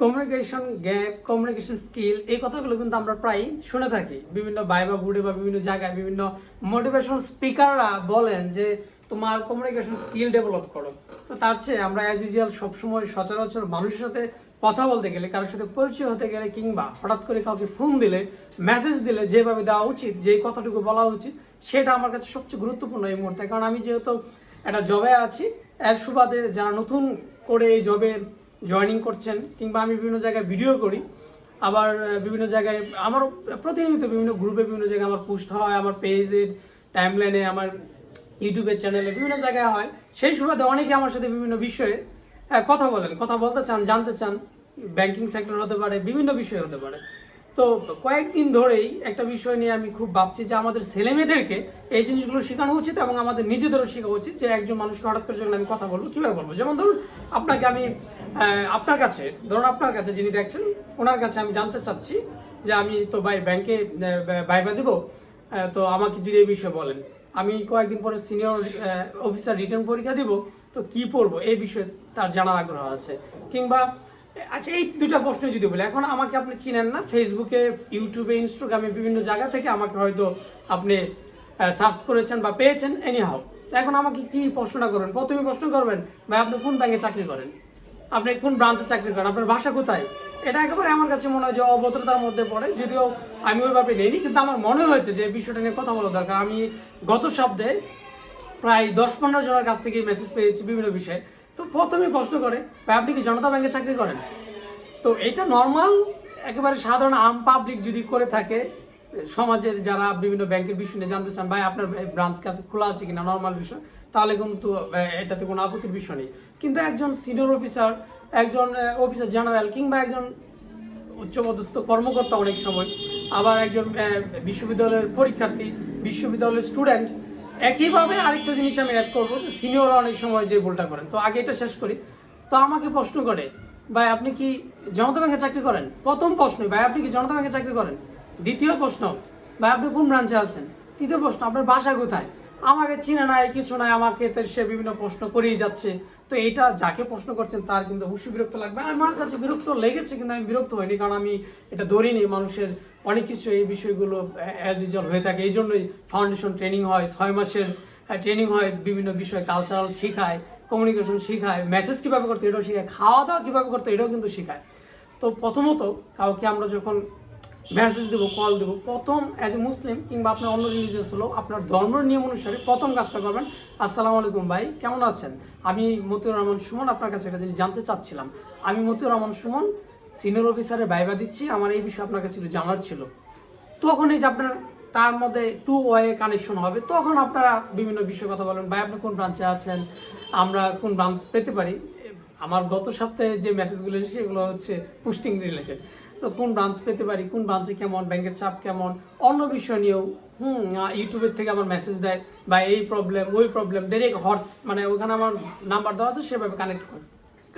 Communication gap communication skill এই কথাগুলো কিন্তু আমরা প্রায় শুনে থাকি। বিভিন্ন বাইবা বুড়ে বা বিভিন্ন জায়গায় বিভিন্ন মোটিভেশনাল স্পিকাররা বলেন যে, তোমার কমিউনিকেশন স্কিল ডেভেলপ করো। তো তার চেয়ে আমরা অ্যাজ ইউজুয়াল সবসময় সচরাচর মানুষের সাথে কথা বলতে গেলে, কারোর সাথে পরিচয় হতে গেলে কিংবা হঠাৎ করে কাউকে ফোন দিলে মেসেজ দিলে যেভাবে দেওয়া উচিত যে কথাটুকু বলা উচিত, সেটা আমার কাছে সবচেয়ে গুরুত্বপূর্ণ এই মুহূর্তে। কারণ আমি যেহেতু একটা জবে আছি, এর সুবাদে যারা নতুন করে এই জবে জয়েনিং করছেন কিংবা আমি বিভিন্ন জায়গায় ভিডিও করি। আবার বিভিন্ন জায়গায় আমার প্রতিনিয়ত বিভিন্ন গ্রুপে বিভিন্ন জায়গায় আমার পোস্ট হয়, আমার পেজের টাইমলাইনে আমার ইউটিউবের চ্যানেলে বিভিন্ন জায়গায় হয়। সেই সুবাদে অনেকে আমার সাথে বিভিন্ন বিষয়ে কথা বলেন, কথা বলতে চান, জানতে চান। ব্যাংকিং সেক্টর হতে পারে, বিভিন্ন বিষয় হতে পারে। তো কয়েকদিন ধরেই একটা বিষয় নিয়ে আমি খুব ভাবছি যে আমাদের ছেলেমেয়েদেরকে এই জিনিসগুলো শেখানো উচিত এবং আমাদের নিজেদেরও শেখা উচিত যে একজন মানুষকে হঠাৎ করে যখন আমি কথা বলব, কীভাবে বলব? যেমন ধরুন, আপনাকে আমি আপনার কাছে, ধরুন আপনার কাছে যিনি দেখছেন, ওনার কাছে আমি জানতে চাচ্ছি যে আমি তো ভাই ব্যাংকে বাইবা দেবো তো আমাকে যদি এই বিষয়ে বলেন। আমি কয়েকদিন পরে সিনিয়র অফিসার রিটার্ন পরীক্ষা দিব, তো কি পড়ব? এই বিষয়ে তার জানার আগ্রহ আছে। কিংবা আচ্ছা এই দুটা প্রশ্ন যদি বলি, এখন আমাকে আপনি চিনেন না ফেসবুকে ইউটিউবে ইনস্টাগ্রামে বিভিন্ন জায়গা থেকে আমাকে হয়তো আপনি সার্চ করেছেন বা পেয়েছেন এনি হাউ এখন আমাকে কি প্রশ্নটা করবেন? প্রথমে প্রশ্ন করবেন, ভাই, আপনি কোন ব্যাংকে চাকরি করেন? আপনি কোন ব্রাঞ্চে চাকরি করেন? আপনার ভাষা কোথায়? এটা একেবারে আমার কাছে মনে হয় যে অভদ্রতার মধ্যে পড়ে, যদিও আমি ওইভাবে নেইনি, কিন্তু আমার মনে হয়েছে যে বিষয়টা নিয়ে কথা বলা দরকার। আমি গত সপ্তাহে প্রায় দশ পনেরো জনের কাছ থেকে মেসেজ পেয়েছি বিভিন্ন বিষয়ে। তো প্রথমে প্রশ্ন করে ভাই আপনি কি জনতা ব্যাংকে চাকরি করেন? তো এটা নর্মাল একেবারে সাধারণ আম পাবলিক যদি করে থাকে, সমাজের যারা বিভিন্ন ব্যাংকের বিষয় নিয়ে জানতে চান, ভাই আপনার ব্রাঞ্চ কাছে খোলা আছে কিনা নর্মাল বিষয়, তাহলে কিন্তু এটাতে কোনো আপত্তির বিষয় নেই। কিন্তু একজন সিনিয়র অফিসার একজন অফিসার জেনারেল কিংবা একজন উচ্চপদস্থ কর্মকর্তা অনেক সময়, আবার একজন বিশ্ববিদ্যালয়ের পরীক্ষার্থী, বিশ্ববিদ্যালয়ের স্টুডেন্ট একইভাবে আরেকটা জিনিস আমি অ্যাড করব যে সিনিয়ররা অনেক সময় যে ভুলটা করেন। তো আগে এটা শেষ করি। তো আমাকে প্রশ্ন করে, ভাই, আপনি কি জনতা ব্যাংকে চাকরি করেন? প্রথম প্রশ্ন ভাই, আপনি কি জনতা ব্যাংকে চাকরি করেন? দ্বিতীয় প্রশ্ন, ভাই, আপনি কোন ব্রাঞ্চে আছেন? তৃতীয় প্রশ্ন, আপনার বাসা কোথায়? আমাকে চিনে নাই, কিছু নাই, আমাকে সে বিভিন্ন প্রশ্ন করেই যাচ্ছে। তো এটা যাকে প্রশ্ন করছেন, তার কিন্তু অবশ্যই বিরক্ত লাগবে। আমার কাছে বিরক্ত লেগেছে কিন্তু আমি বিরক্ত হইনি, কারণ আমি এটা ধরিনি। মানুষের অনেক কিছু এই বিষয়গুলো অ্যাজ ইউজুয়াল হয়ে থাকে। এই জন্যই ফাউন্ডেশন ট্রেনিং হয়, ছয় মাসের ট্রেনিং হয়, বিভিন্ন বিষয় কালচারাল শেখায় কমিউনিকেশন শেখায় মেসেজ কীভাবে করতে এটাও শেখায় খাওয়া দাওয়া কীভাবে করতে এটাও কিন্তু শেখায়। তো প্রথমত, কাউকে আমরা যখন মেসেজ দেবো কল দেবো। প্রথম অ্যাজ এ মুসলিম কিংবা আপনার অন্য রিলিজিয়াস হলো আপনার ধর্মের নিয়ম অনুসারে প্রথম কাজটা করবেন। আসসালামু আলাইকুম ভাই, কেমন আছেন? আমি মতিউর রহমান সুমন, আপনার কাছে এটা জানতে চাচ্ছিলাম। আমি মতিউর রহমান সুমন সিনিয়র অফিসারে বাইবা দিচ্ছি। আমার এই বিষয়ে আপনার কাছে জানার ছিল। তখন এই যে আপনার, তার মধ্যে টু ওয়ে কানেকশন হবে। তখন আপনারা বিভিন্ন বিষয়ে কথা বলেন, ভাই আপনি কোন ব্রাঞ্চে আছেন? আমরা কোন ব্রাঞ্চ পেতে পারি? আমার গত সপ্তাহে যে মেসেজগুলো এসেছে সেগুলো হচ্ছে পোস্টিং রিলেটেড তো কোন ব্রাঞ্চ পেতে পারি, কোন ব্রাঞ্চে কেমন ব্যাংকের চাপ কেমন, অন্য বিষয় নিয়েও, হুম ইউটিউবের থেকে আমার মেসেজ দেয়, বা এই প্রবলেম ওই প্রবলেম ডাইরেক্ট হর্স মানে ওখানে আমার নাম্বার দেওয়া আছে, সেভাবে কানেক্ট করে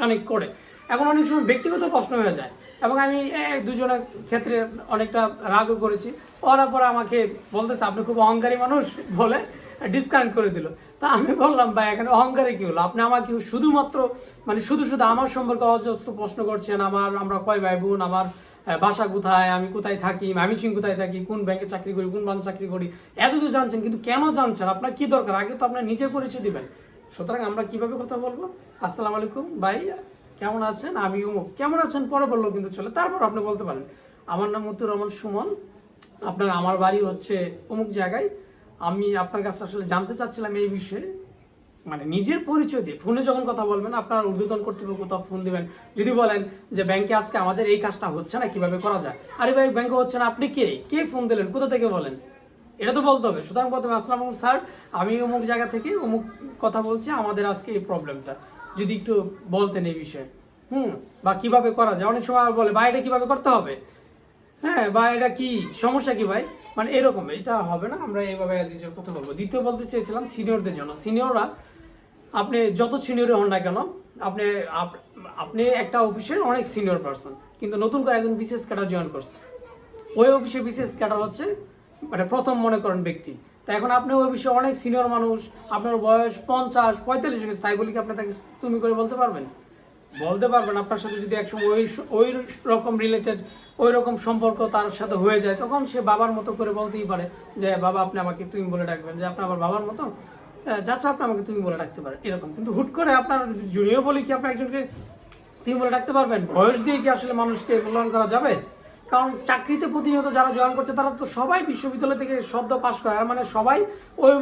কানেক্ট করে। এখন অনেক সময় ব্যক্তিগত প্রশ্ন হয়ে যায়, এবং আমি দুজনের ক্ষেত্রে অনেকটা রাগও করেছি। ওরা পরে আমাকে বলতেছে, আপনি খুব অহংকারী মানুষ, বলে ডিসকানেক্ট করে দিল। তা আমি বললাম, ভাই, এখানে অহংকারে কি হলো? আপনি আমাকে শুধুমাত্র মানে শুধু শুধু আমার সম্পর্কে অজস্র প্রশ্ন করছেন, আমার, আমরা কয় ভাই বোন আমার বাসা কোথায়, আমি কোথায় থাকি, আমি সিং কোথায় থাকি, কোন ব্যাংকে চাকরি করি, কোন ব্যাংকে চাকরি করি, এত কিছু জানছেন, কিন্তু কেন জানছেন? আপনার কি দরকার? আগে তো আপনার নিজের পরিচয় দিবেন। সুতরাং আমরা কীভাবে কথা বলব? আসসালামু আলাইকুম, ভাই, কেমন আছেন? আমি উমুক কেমন আছেন? পরে বলল কিন্তু চলে। তারপর আপনি বলতে পারেন। আমার নাম মতুর রহমান সুমন। আপনার, আমার বাড়ি হচ্ছে অমুক জায়গায়। আমি আপনার কাছে আসলে জানতে চাচ্ছিলাম এই বিষয়ে। মানে নিজের পরিচয় দিয়ে, ফোনে যখন কথা বলবেন, আপনার ঊর্ধ্বতন কর্তৃপক্ষ কোথাও ফোন দিবেন। যদি বলেন যে, ব্যাংকে আজকে আমাদের এই কাজটা হচ্ছে না, কীভাবে করা যায়? আরে ভাই, ব্যাংকে হচ্ছে না, আপনি কে? কে ফোন দিলেন? কোথা থেকে বলেন? এটা তো বলতে হবে। সুতরাং প্রথমে আলাইকুম স্যার, আমি অমুক জায়গা থেকে অমুক কথা বলছি, আমাদের আজকে এই প্রবলেমটা। যদি একটু বলতেন এই বিষয়ে। হুম, বা কীভাবে করা যায়? অনেক সময় বলে বা এটা কীভাবে করতে হবে? হ্যাঁ বা এটা কি? সমস্যা কি ভাই? মানে এরকম, এটা হবে না, আমরা এইভাবে কথা বলব। দ্বিতীয় বলতে চেয়েছিলাম সিনিয়রদের জন্য। সিনিয়ররা, আপনি যত সিনিয়রই হন না কেন, আপনি আপনি একটা অফিসের অনেক সিনিয়র পারসন, কিন্তু নতুন করে একজন বিশেষ ক্যাডার জয়েন করছে। ওই অফিসে বিশেষ ক্যাডার হচ্ছে মানে প্রথম মনে করেন ব্যক্তি। তা এখন আপনি ওই বিষয়ে অনেক সিনিয়র মানুষ, আপনার বয়স পঞ্চাশ, পঁয়তাল্লিশ হয়ে গেছে তাই বলি কি আপনি তাকে তুমি করে বলতে পারবেন? বলতে পারবেন, আপনার সাথে যদি একসময় ওই ওই রকম রিলেটেড ওই রকম সম্পর্ক তার সাথে হয়ে যায়, তখন সে বাবার মতো করে বলতেই পারে যে, বাবা, আপনি আমাকে তুমি বলে ডাকবেন। যে আপনি আমার বাবার মতো? চাচা, আপনি আমাকে তুমি বলে ডাকতে পারেন। এরকম। কিন্তু হুট করে আপনার জুনিয়র বলে কি আপনি একজনকে তুমি বলে ডাকতে পারবেন? বয়স দিয়ে কি আসলে মানুষকে মূল্যায়ন করা যাবে? কারণ চাকরিতে প্রতিনিয়ত যারা জয়েন করছে, তারা তো সবাই বিশ্ববিদ্যালয় থেকে সদ্য পাশ করে। আর মানে সবাই ওই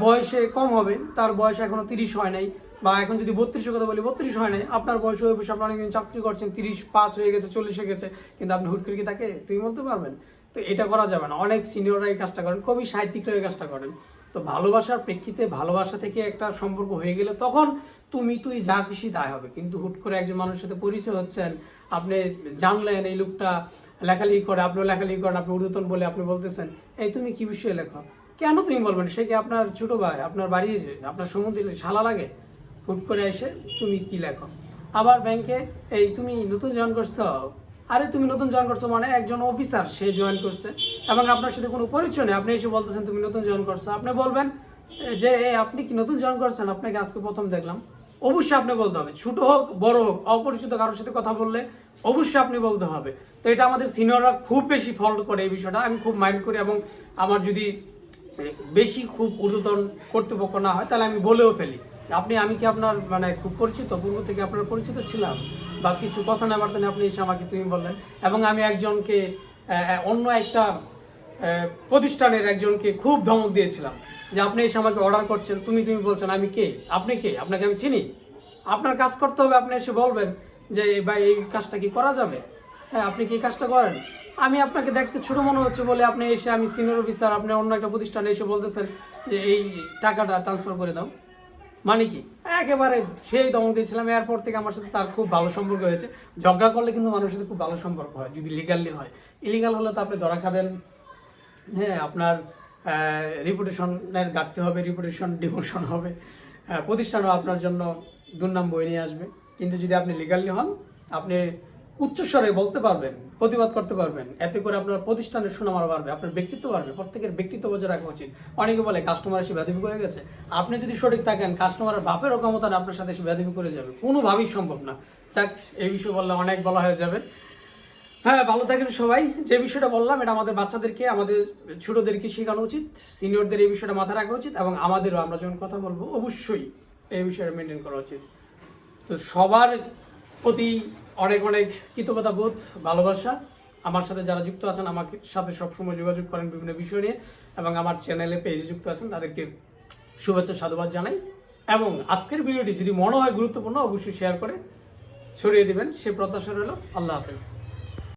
বয়সে কম হবে। তার বয়স এখনও তিরিশ হয় নাই। বা এখন যদি বত্রিশের কথা বলি, বত্রিশ হয় নাই। আপনার বয়স ওই অফিসে আপনি অনেকদিন চাকরি করছেন, তিরিশ পাঁচ হয়ে গেছে, চল্লিশ হয়ে গেছে, কিন্তু আপনি হুট করে কি তাকে, তুমি বলতে পারবেন? তো এটা করা যাবে না। অনেক সিনিয়ররা এই কাজটা করেন কবি সাহিত্যিকরা এই কাজটা করেন। তো ভালোবাসার প্রেক্ষিতে ভালোবাসা থেকে একটা সম্পর্ক হয়ে গেলে তখন তুমি, তুই যা খুশি তাই হবে। কিন্তু হুট করে একজন মানুষের সাথে পরিচয় হচ্ছেন, আপনি জানলেন এই লোকটা লেখালেখি করে, আপনিও লেখালেখি করেন, আপনি উর্দুতন বলে আপনি বলতেছেন, এই তুমি কি বিষয়ে লেখো? কেন তুমি বলবেন সে কি আপনার ছোট ভাই, আপনার বাড়ির, আপনার সমুদ্রে শালা লাগে? হুট করে এসে তুমি কি লেখো? আবার ব্যাংকে এই তুমি নতুন জয়েন করছ? আরে, তুমি নতুন জয়েন করছ মানে একজন অফিসার সে জয়েন করছে। এবং আপনার সাথে কোনো পরিচয় নেই। আপনি এসে বলতেছেন, তুমি নতুন জয়েন করছ। আপনি বলবেন, যে আপনি কি নতুন জয়েন করছেন? আপনাকে আজকে প্রথম দেখলাম। অবশ্যই আপনি বলতে হবে। ছোট হোক, বড় হোক, অপরিচিত কারোর সাথে কথা বললে অবশ্যই আপনি বলতে হবে। তো এটা আমাদের সিনিয়ররা খুব বেশি ফল্ট করে এই বিষয়টা। আমি খুব মাইন্ড করি এবং আমার যদি বেশি খুব ঊর্ধ্বতন কর্তৃপক্ষ না হয়, তাহলে আমি বলেও ফেলি। আপনি, আমি কি আপনার মানে খুব পরিচিত? পূর্ব থেকে আপনার পরিচিত ছিলাম। বা কিছু কথা না বার্তা আপনি এসে আমাকে তুমি বললেন। এবং আমি একজনকে অন্য একটা প্রতিষ্ঠানের একজনকে খুব ধমক দিয়েছিলাম। যে আপনি এসে আমাকে অর্ডার করছেন, তুমি তুমি বলছেন, আমি কে? আপনি কে? আপনাকে আমি চিনি? আপনার কাজ করতে হবে, আপনি এসে বলবেন যে ভাই, এই কাজটা কি করা যাবে? হ্যাঁ আপনি কি কাজটা করেন? আমি আপনাকে দেখতে ছোটো মনে হচ্ছে বলে আপনি এসে আমি সিনিয়র অফিসার আপনি অন্য একটা প্রতিষ্ঠানে এসে বলতেছেন যে, এই টাকাটা ট্রান্সফার করে দাও। মানে কি? একেবারে সেই দমক দিয়েছিলাম এরপর থেকে আমার সাথে তার খুব ভালো সম্পর্ক হয়েছে। ঝগড়া করলে কিন্তু মানুষের সাথে খুব ভালো সম্পর্ক হয়, যদি লিগালি হয়। ইলিগাল হলে তো আপনি ধরা খাবেন। হ্যাঁ আপনার রিপুটেশনের ঘাটতি হবে রিপুটেশন ডিমোশন হবে। প্রতিষ্ঠানও আপনার জন্য দুর্নাম বই নিয়ে আসবে। কিন্তু যদি আপনি লিগালি হন, আপনি উচ্চস্বরে বলতে পারবেন, প্রতিবাদ করতে পারবেন, এতে করে আপনার প্রতিষ্ঠানের সুনাম আরও বাড়বে, আপনার ব্যক্তিত্ব বাড়বে, প্রত্যেকের ব্যক্তিত্ব বজায় রাখা উচিত। অনেকে বলে কাস্টমার এসে ব্যাধবি করে গেছে। আপনি যদি সঠিক থাকেন কাস্টমারের বাপেরও ক্ষমতা আপনার সাথে এসে ব্যাধবি করে যাবে। কোনোভাবেই সম্ভব না। যাক, এই বিষয়ে বললে অনেক বলা হয়ে যাবে। হ্যাঁ ভালো থাকেন সবাই। যে বিষয়টা বললাম, এটা আমাদের বাচ্চাদেরকে, আমাদের ছোটদেরকে শেখানো উচিত। সিনিয়রদের এই বিষয়টা মাথায় রাখা উচিত এবং আমাদেরও আমরা যখন কথা বলব, অবশ্যই এই বিষয়টা মেনটেন করা উচিত। তো সবার প্রতি অনেক অনেক কৃতজ্ঞতা, বোধ, ভালোবাসা। আমার সাথে যারা যুক্ত আছেন, আমাকে সাথে সবসময় যোগাযোগ করেন বিভিন্ন বিষয় নিয়ে এবং আমার চ্যানেলে পেজে যুক্ত আছেন, তাদেরকে শুভেচ্ছা, সাধুবাদ জানাই। এবং আজকের ভিডিওটি যদি মনে হয় গুরুত্বপূর্ণ, অবশ্যই শেয়ার করে ছড়িয়ে দেবেন। সে প্রত্যাশা রইল। আল্লাহ হাফেজ।